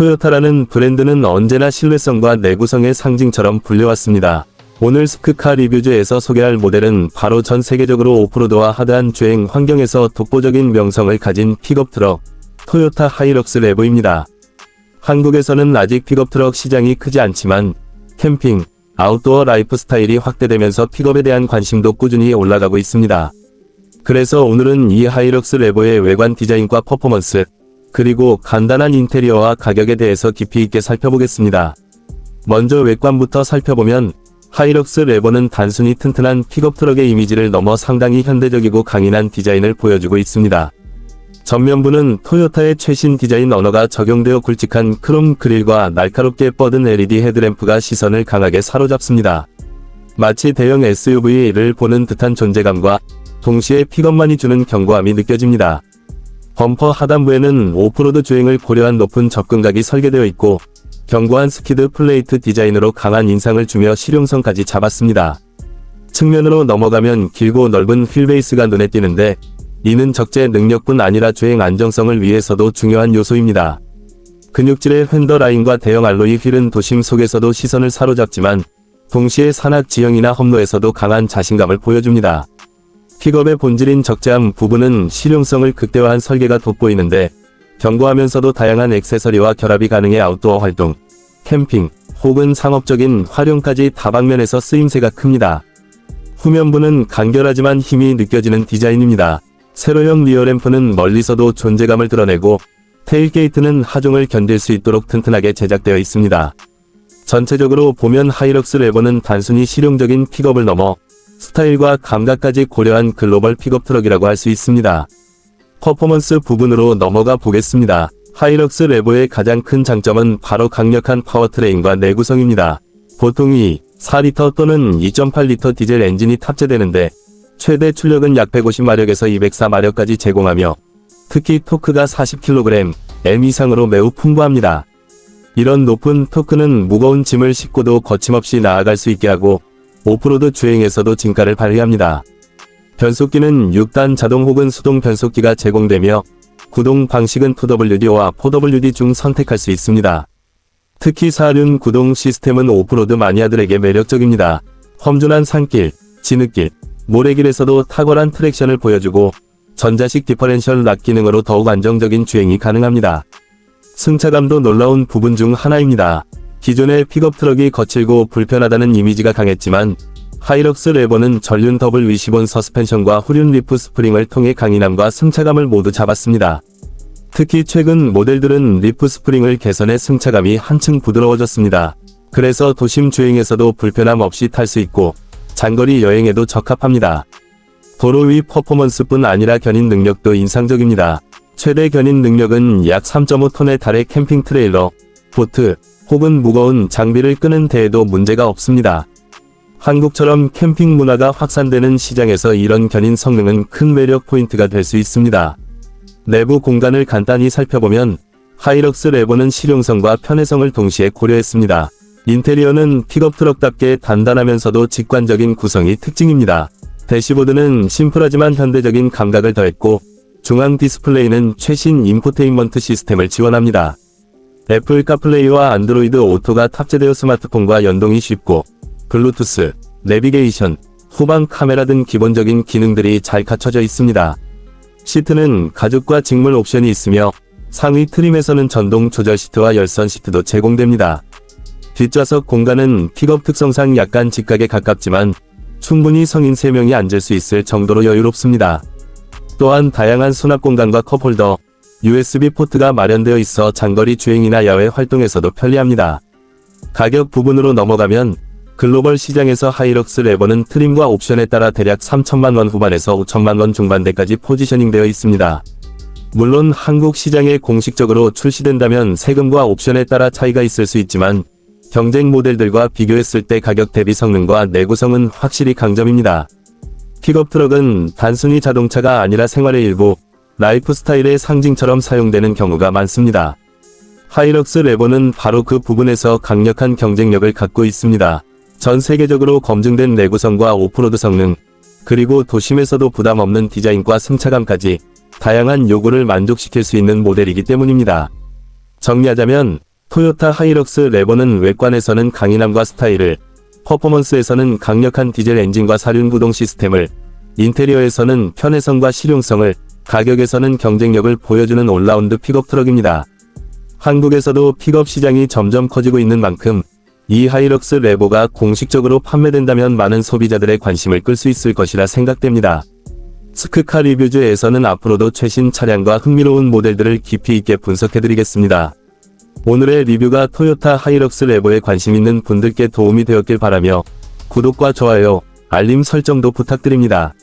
토요타라는 브랜드는 언제나 신뢰성과 내구성의 상징처럼 불려왔습니다. 오늘 스크카 리뷰즈에서 소개할 모델은 바로 전 세계적으로 오프로드와 하드한 주행 환경에서 독보적인 명성을 가진 픽업 트럭, 토요타 하이럭스 레보입니다. 한국에서는 아직 픽업 트럭 시장이 크지 않지만 캠핑, 아웃도어 라이프 스타일이 확대되면서 픽업에 대한 관심도 꾸준히 올라가고 있습니다. 그래서 오늘은 이 하이럭스 레보의 외관 디자인과 퍼포먼스, 그리고 간단한 인테리어와 가격에 대해서 깊이 있게 살펴보겠습니다. 먼저 외관부터 살펴보면 하이럭스 레버는 단순히 튼튼한 픽업 트럭의 이미지를 넘어 상당히 현대적이고 강인한 디자인을 보여주고 있습니다. 전면부는 토요타의 최신 디자인 언어가 적용되어 굵직한 크롬 그릴과 날카롭게 뻗은 LED 헤드램프가 시선을 강하게 사로잡습니다. 마치 대형 SUV를 보는 듯한 존재감과 동시에 픽업만이 주는 견고함이 느껴집니다. 범퍼 하단부에는 오프로드 주행을 고려한 높은 접근각이 설계되어 있고 견고한 스키드 플레이트 디자인으로 강한 인상을 주며 실용성까지 잡았습니다. 측면으로 넘어가면 길고 넓은 휠베이스가 눈에 띄는데 이는 적재 능력뿐 아니라 주행 안정성을 위해서도 중요한 요소입니다. 근육질의 휀더 라인과 대형 알로이 휠은 도심 속에서도 시선을 사로잡지만 동시에 산악 지형이나 험로에서도 강한 자신감을 보여줍니다. 픽업의 본질인 적재함 부분은 실용성을 극대화한 설계가 돋보이는데 견고하면서도 다양한 액세서리와 결합이 가능해 아웃도어 활동, 캠핑, 혹은 상업적인 활용까지 다방면에서 쓰임새가 큽니다. 후면부는 간결하지만 힘이 느껴지는 디자인입니다. 세로형 리어램프는 멀리서도 존재감을 드러내고 테일게이트는 하중을 견딜 수 있도록 튼튼하게 제작되어 있습니다. 전체적으로 보면 하이럭스 레버는 단순히 실용적인 픽업을 넘어 스타일과 감각까지 고려한 글로벌 픽업 트럭이라고 할 수 있습니다. 퍼포먼스 부분으로 넘어가 보겠습니다. 하이럭스 레보의 가장 큰 장점은 바로 강력한 파워트레인과 내구성입니다. 보통 이 4리터 또는 2.8리터 디젤 엔진이 탑재되는데 최대 출력은 약 150마력에서 204마력까지 제공하며 특히 토크가 40kg, M 이상으로 매우 풍부합니다. 이런 높은 토크는 무거운 짐을 싣고도 거침없이 나아갈 수 있게 하고 오프로드 주행에서도 진가를 발휘합니다. 변속기는 6단 자동 혹은 수동 변속기가 제공되며 구동 방식은 2WD와 4WD 중 선택할 수 있습니다. 특히 사륜 구동 시스템은 오프로드 마니아들에게 매력적입니다. 험준한 산길, 진흙길, 모래길에서도 탁월한 트랙션을 보여주고 전자식 디퍼렌셜 락 기능으로 더욱 안정적인 주행이 가능합니다. 승차감도 놀라운 부분 중 하나입니다. 기존의 픽업 트럭이 거칠고 불편하다는 이미지가 강했지만 하이럭스 레버는 전륜 더블 위시본 서스펜션과 후륜 리프 스프링을 통해 강인함과 승차감을 모두 잡았습니다. 특히 최근 모델들은 리프 스프링을 개선해 승차감이 한층 부드러워졌습니다. 그래서 도심 주행에서도 불편함 없이 탈 수 있고 장거리 여행에도 적합합니다. 도로 위 퍼포먼스뿐 아니라 견인 능력도 인상적입니다. 최대 견인 능력은 약 3.5톤에 달해 캠핑 트레일러, 보트, 혹은 무거운 장비를 끄는 데에도 문제가 없습니다. 한국처럼 캠핑 문화가 확산되는 시장에서 이런 견인 성능은 큰 매력 포인트가 될 수 있습니다. 내부 공간을 간단히 살펴보면 하이럭스 레버는 실용성과 편의성을 동시에 고려했습니다. 인테리어는 픽업 트럭답게 단단하면서도 직관적인 구성이 특징입니다. 대시보드는 심플하지만 현대적인 감각을 더했고 중앙 디스플레이는 최신 인포테인먼트 시스템을 지원합니다. 애플 카플레이와 안드로이드 오토가 탑재되어 스마트폰과 연동이 쉽고 블루투스, 내비게이션, 후방 카메라 등 기본적인 기능들이 잘 갖춰져 있습니다. 시트는 가죽과 직물 옵션이 있으며 상위 트림에서는 전동 조절 시트와 열선 시트도 제공됩니다. 뒷좌석 공간은 픽업 특성상 약간 직각에 가깝지만 충분히 성인 3명이 앉을 수 있을 정도로 여유롭습니다. 또한 다양한 수납 공간과 컵홀더, USB 포트가 마련되어 있어 장거리 주행이나 야외 활동에서도 편리합니다. 가격 부분으로 넘어가면 글로벌 시장에서 하이럭스 레버는 트림과 옵션에 따라 대략 3천만원 후반에서 5천만원 중반대까지 포지셔닝 되어 있습니다. 물론 한국 시장에 공식적으로 출시된다면 세금과 옵션에 따라 차이가 있을 수 있지만 경쟁 모델들과 비교했을 때 가격 대비 성능과 내구성은 확실히 강점입니다. 픽업 트럭은 단순히 자동차가 아니라 생활의 일부, 라이프 스타일의 상징처럼 사용되는 경우가 많습니다. 하이럭스 레버는 바로 그 부분에서 강력한 경쟁력을 갖고 있습니다. 전 세계적으로 검증된 내구성과 오프로드 성능, 그리고 도심에서도 부담 없는 디자인과 승차감까지 다양한 요구를 만족시킬 수 있는 모델이기 때문입니다. 정리하자면 토요타 하이럭스 레버는 외관에서는 강인함과 스타일을, 퍼포먼스에서는 강력한 디젤 엔진과 사륜 구동 시스템을, 인테리어에서는 편의성과 실용성을, 가격에서는 경쟁력을 보여주는 올라운드 픽업 트럭입니다. 한국에서도 픽업 시장이 점점 커지고 있는 만큼 이 하이럭스 레보가 공식적으로 판매된다면 많은 소비자들의 관심을 끌 수 있을 것이라 생각됩니다. 스크카 리뷰즈에서는 앞으로도 최신 차량과 흥미로운 모델들을 깊이 있게 분석해드리겠습니다. 오늘의 리뷰가 토요타 하이럭스 레보에 관심 있는 분들께 도움이 되었길 바라며 구독과 좋아요, 알림 설정도 부탁드립니다.